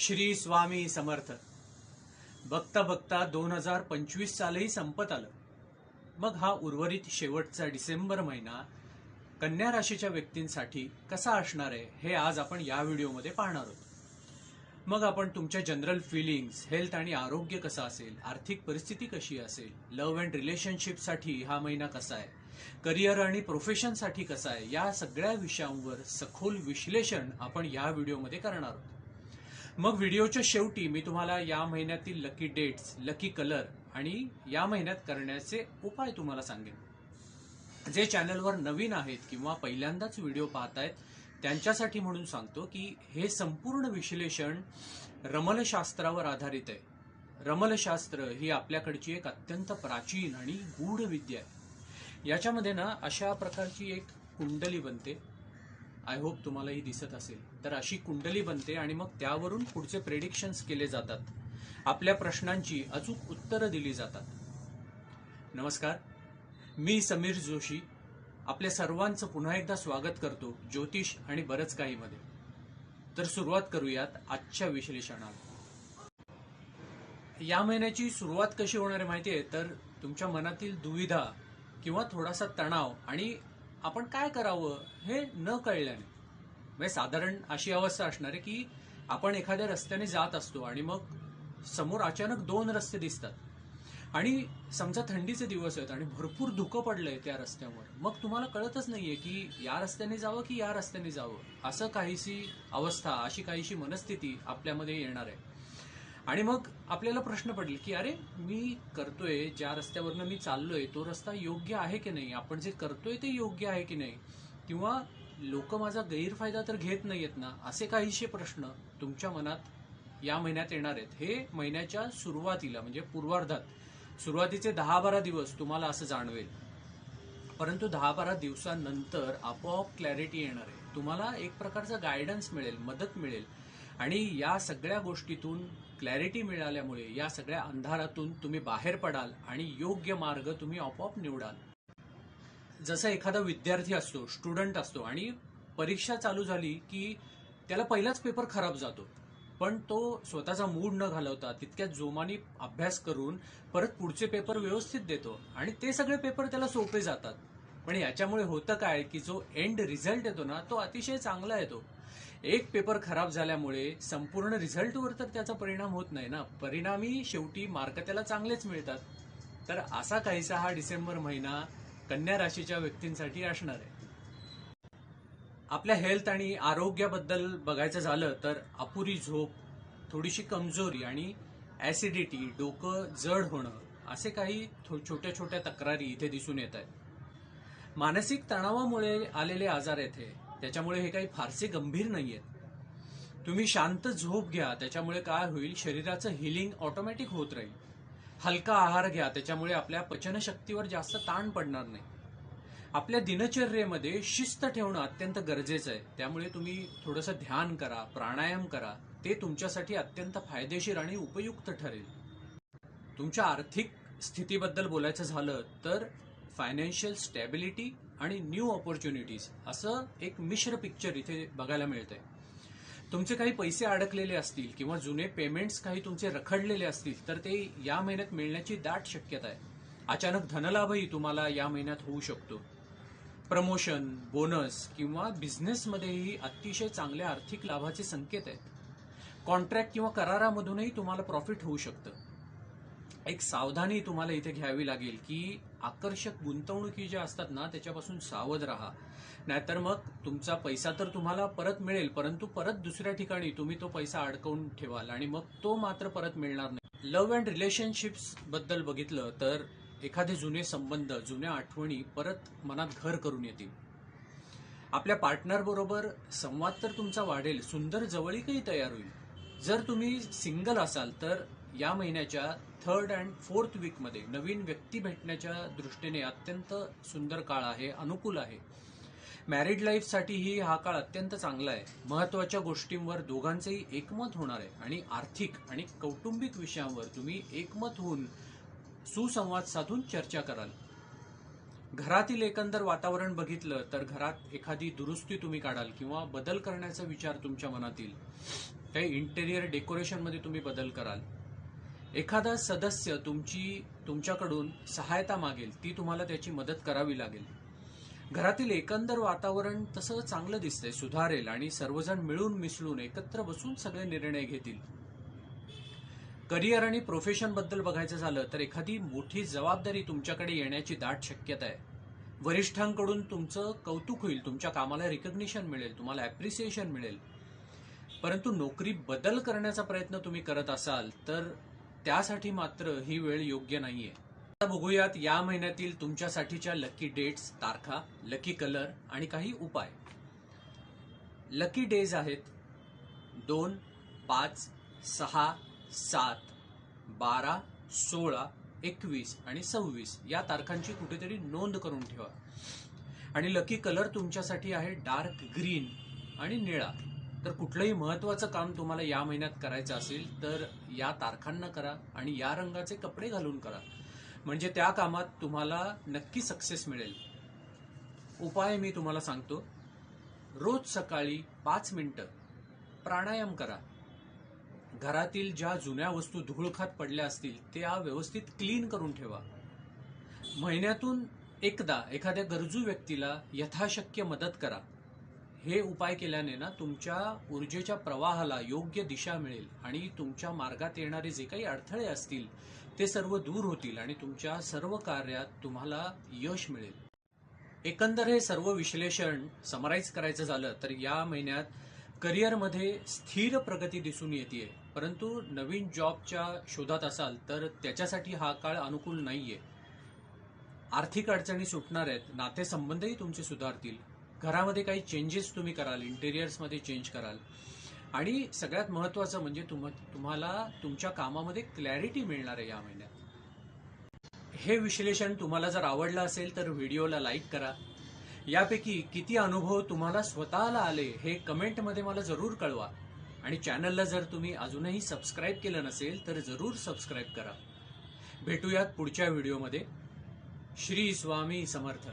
श्री स्वामी समर्थ. बघता बघता दोन हजार पंचवीस सालही संपत आलं. मग हा उर्वरित शेवटचा डिसेंबर महिना कन्या राशीच्या व्यक्तींसाठी कसा असणार आहे हे आज आपण या व्हिडिओमध्ये पाहणार आहोत. मग आपण तुमच्या जनरल फिलिंग्स हेल्थ आणि आरोग्य कसं असेल आर्थिक परिस्थिती कशी असेल लव्ह अँड रिलेशनशिपसाठी हा महिना कसा आहे करिअर आणि प्रोफेशनसाठी कसा आहे या सगळ्या विषयांवर सखोल विश्लेषण आपण या व्हिडिओमध्ये करणार आहोत. मग व्हिडिओच्या शेवटी मी तुम्हाला या महिन्यातील लकी डेट्स लकी कलर आणि या महिन्यात करण्याचे उपाय तुम्हाला सांगेन. जे चॅनलवर नवीन आहेत किंवा पहिल्यांदाच व्हिडिओ पाहतायत त्यांच्यासाठी म्हणून सांगतो की हे संपूर्ण विश्लेषण रमलशास्त्रावर आधारित आहे. रमलशास्त्र ही आपल्याकडची एक अत्यंत प्राचीन आणि गूढ विद्या आहे. याच्यामध्ये ना अशा प्रकारची एक कुंडली बनते. आय होप तुम्हाला ही दिसत असेल. तर अशी कुंडली बनते आणि मग त्यावरून पुढचे प्रेडिक्शन्स केले जातात. आपल्या प्रश्नांची अचूक उत्तरं दिली जातात. नमस्कार. मी समीर जोशी. आपल्या सर्वांचं पुन्हा एकदा स्वागत करतो ज्योतिष आणि बरंच काही मध्ये तर सुरुवात करूयात आजच्या विश्लेषणाला. या महिन्याची सुरुवात कशी होणार आहे माहिती आहे तर तुमच्या मनातील दुविधा किंवा थोडासा तणाव आणि आपण काय करावं हे न कळल्याने. म्हणजे साधारण अशी अवस्था असणार आहे की आपण एखाद्या रस्त्याने जात असतो आणि मग समोर अचानक दोन रस्ते दिसतात. आणि समजा थंडीचे दिवस आहेत आणि भरपूर धुकं पडलंय त्या रस्त्यावर मग तुम्हाला कळतच नाहीये की या रस्त्याने जावं की या रस्त्याने जावं. असं काहीशी अवस्था अशी काहीशी मनस्थिती आपल्यामध्ये येणार आहे. आणि मग आपल्याला प्रश्न पडले की अरे मी करतोय ज्या रस्त्यावरनं मी चाललोय तो रस्ता योग्य आहे की नाही? आपण जे करतोय ते योग्य आहे की नाही? किंवा लोक माझा गैरफायदा तर घेत नाहीयेत ना? असे काहीशे प्रश्न तुमच्या मनात या महिन्यात येणार आहेत. हे महिन्याच्या सुरुवातीला म्हणजे पूर्वार्धात सुरुवातीचे दहा बारा दिवस तुम्हाला असं जाणवेल. परंतु दहा बारा दिवसानंतर आपोआप क्लॅरिटी येणार आहे. तुम्हाला एक प्रकारचा गायडन्स मिळेल मदत मिळेल. आणि या सगळ्या गोष्टीतून क्लॅरिटी मिळाल्यामुळे या सगळ्या अंधारातून तुम्ही बाहेर पडाल आणि योग्य मार्ग तुम्ही आपोआप निवडाल. जसं एखादा विद्यार्थी असतो स्टुडंट असतो आणि परीक्षा चालू झाली की त्याला पहिलाच पेपर खराब जातो. पण तो स्वतःचा मूड न घालवता तितक्या जोमाने अभ्यास करून परत पुढचे पेपर व्यवस्थित देतो आणि ते सगळे पेपर त्याला सोपे जातात. पण याच्यामुळे होतं काय की जो एंड रिझल्ट येतो ना तो अतिशय चांगला येतो. एक पेपर खराब झाल्यामुळे संपूर्ण रिझल्टवर तर त्याचा परिणाम होत नाही ना. परिणामी शेवटी मार्क त्याला चांगलेच मिळतात. तर असा काहीसा हा डिसेंबर महिना कन्या राशीच्या व्यक्तींसाठी असणार आहे. आपल्या हेल्थ आणि आरोग्याबद्दल बघायचं झालं तर अपुरी झोप थोडीशी कमजोरी आणि ऍसिडिटी डोकं जड होणं असे काही छोट्या छोट्या तक्रारी इथे दिसून येत आहेत. मानसिक तणावामुळे आलेले आजार येथे. त्याच्यामुळे हे काही फारसे गंभीर नाहीयेत. तुम्ही शांत झोप घ्या त्याच्यामुळे काय होईल? शरीराचं हिलिंग ऑटोमॅटिक होत राहील. हलका आहार घ्या त्याच्यामुळे आपल्या पचनशक्तीवर जास्त ताण पडणार नाही. आपल्या दिनचर्येमध्ये शिस्त ठेवणं अत्यंत गरजेचं आहे. त्यामुळे तुम्ही थोडंसं ध्यान करा प्राणायाम करा. ते तुमच्यासाठी अत्यंत फायदेशीर आणि उपयुक्त ठरेल. तुमच्या आर्थिक स्थितीबद्दल बोलायचं झालं तर फायनान्शियल स्टॅबिलिटी आणि न्यू ऑपॉर्च्युनिटीज असं एक मिश्र पिक्चर इथे बघायला मिळतंय. तुमचे काही पैसे अडकलेले असतील किंवा जुने पेमेंट्स काही तुमचे रखडलेले असतील तर ते या महिन्यात मिळण्याची दाट शक्यता आहे अचानक धनलाभही तुम्हाला या महिन्यात होऊ शकतो. प्रमोशन बोनस किंवा बिझनेसमध्येही अतिशय चांगल्या आर्थिक लाभाचे संकेत आहेत. कॉन्ट्रॅक्ट किंवा करारामधूनही तुम्हाला प्रॉफिट होऊ शकतं. एक सावधानी तुम्हाला इथे घ्यावी लागेल की आकर्षक गुंतवणुकी ज्या असतात ना त्याच्यापासून सावध राहा. नाहीतर मग तुमचा पैसा तर तुम्हाला परत मिळेल परंतु परत दुसऱ्या ठिकाणी तुम्ही तो पैसा अडकवून ठेवाल आणि मग तो मात्र परत मिळणार नाही. लव्ह अँड रिलेशनशिप्सबद्दल बघितलं तर एखादे जुने संबंध जुन्या आठवणी परत मनात घर करून येतील. आपल्या पार्टनर बरोबर संवाद तर तुमचा वाढेल सुंदर जवळीकही तयार होईल. जर तुम्ही सिंगल असाल तर या महिन्याच्या थर्ड अँड फोर्थ वीकमध्ये नवीन व्यक्ती भेटण्याच्या दृष्टीने अत्यंत सुंदर काळ आहे अनुकूल आहे. मॅरिड लाईफसाठीही हा काळ अत्यंत चांगला आहे. महत्त्वाच्या गोष्टींवर दोघांचेही एकमत होणार आहे आणि आर्थिक आणि कौटुंबिक विषयांवर तुम्ही एकमत होऊन सुसंवाद साधून चर्चा कराल. घरातील एकंदर वातावरण बघितलं तर घरात एखादी दुरुस्ती तुम्ही काढाल किंवा बदल करण्याचा विचार तुमच्या मनात येईल काही इंटेरियर डेकोरेशनमध्ये तुम्ही बदल कराल. एखादा सदस्य तुमची तुमच्याकडून सहायता मागेल ती तुम्हाला त्याची मदत करावी लागेल. घरातील एकंदर वातावरण तसं चांगलं दिसतंय सुधारेल आणि सर्वजण मिळून मिसळून एकत्र बसून सगळे निर्णय घेतील. करिअर आणि प्रोफेशनबद्दल बघायचं झालं तर एखादी मोठी जबाबदारी तुमच्याकडे येण्याची दाट शक्यता आहे. वरिष्ठांकडून तुमचं कौतुक होईल तुमच्या कामाला रिकग्निशन मिळेल तुम्हाला ॲप्रिसिएशन मिळेल. परंतु नोकरी बदल करण्याचा प्रयत्न तुम्ही करत असाल तर त्यासाठी मात्र ही वेळ योग्य नाहीये. आता बघूयात या महिन्यातील तुमच्यासाठीच्या लकी डेट्स तारखा लकी कलर आणि काही उपाय. लकी डेज आहेत दोन पाच सहा सात बारा सोळा एकवीस आणि सव्वीस या तारखांची कुठेतरी नोंद करून ठेवा. आणि लकी कलर तुमच्यासाठी आहे डार्क ग्रीन आणि निळा. तर कुठलंही महत्वाचं काम तुम्हाला या महिन्यात करायचं असेल तर या तारखांना करा आणि या रंगाचे कपडे घालून करा. म्हणजे त्या कामात तुम्हाला नक्की सक्सेस मिळेल. उपाय मी तुम्हाला सांगतो. रोज सकाळी पाच मिनिटं प्राणायाम करा. घरातील ज्या जुन्या वस्तू धुळखात पडल्या असतील त्या व्यवस्थित क्लीन करून ठेवा. महिन्यातून एकदा एखाद्या गरजू व्यक्तीला यथाशक्य मदत करा. हे उपाय केल्याने ना तुमच्या ऊर्जेच्या प्रवाहाला योग्य दिशा मिळेल आणि तुमच्या मार्गात येणारे जे काही अडथळे असतील ते सर्व दूर होतील आणि तुमच्या सर्व कार्यात तुम्हाला यश मिळेल. एकंदर हे सर्व विश्लेषण समराईज करायचं झालं तर या महिन्यात करिअरमध्ये स्थिर प्रगती दिसून येते परंतु नवीन जॉबच्या शोधात असाल तर त्याच्यासाठी हा काळ अनुकूल नाहीये. आर्थिक अडचणी सुटणार आहेत नातेसंबंधही तुमचे सुधारतील. घरामध्ये काही चेंजेस तुम्ही कराल इंटेरियर्समध्ये चेंज कराल. आणि सगळ्यात महत्वाचं म्हणजे तुम तुम्हाला तुमच्या कामामध्ये क्लॅरिटी मिळणार आहे या महिन्यात. हे विश्लेषण तुम्हाला जर आवडलं असेल तर व्हिडिओला लाईक करा. यापैकी किती अनुभव तुम्हाला स्वतःला आले हे कमेंटमध्ये मला जरूर कळवा. आणि चॅनलला जर तुम्ही अजूनही सबस्क्राईब केलं नसेल तर जरूर सबस्क्राईब करा. भेटूयात पुढच्या व्हिडिओमध्ये. श्री स्वामी समर्थ.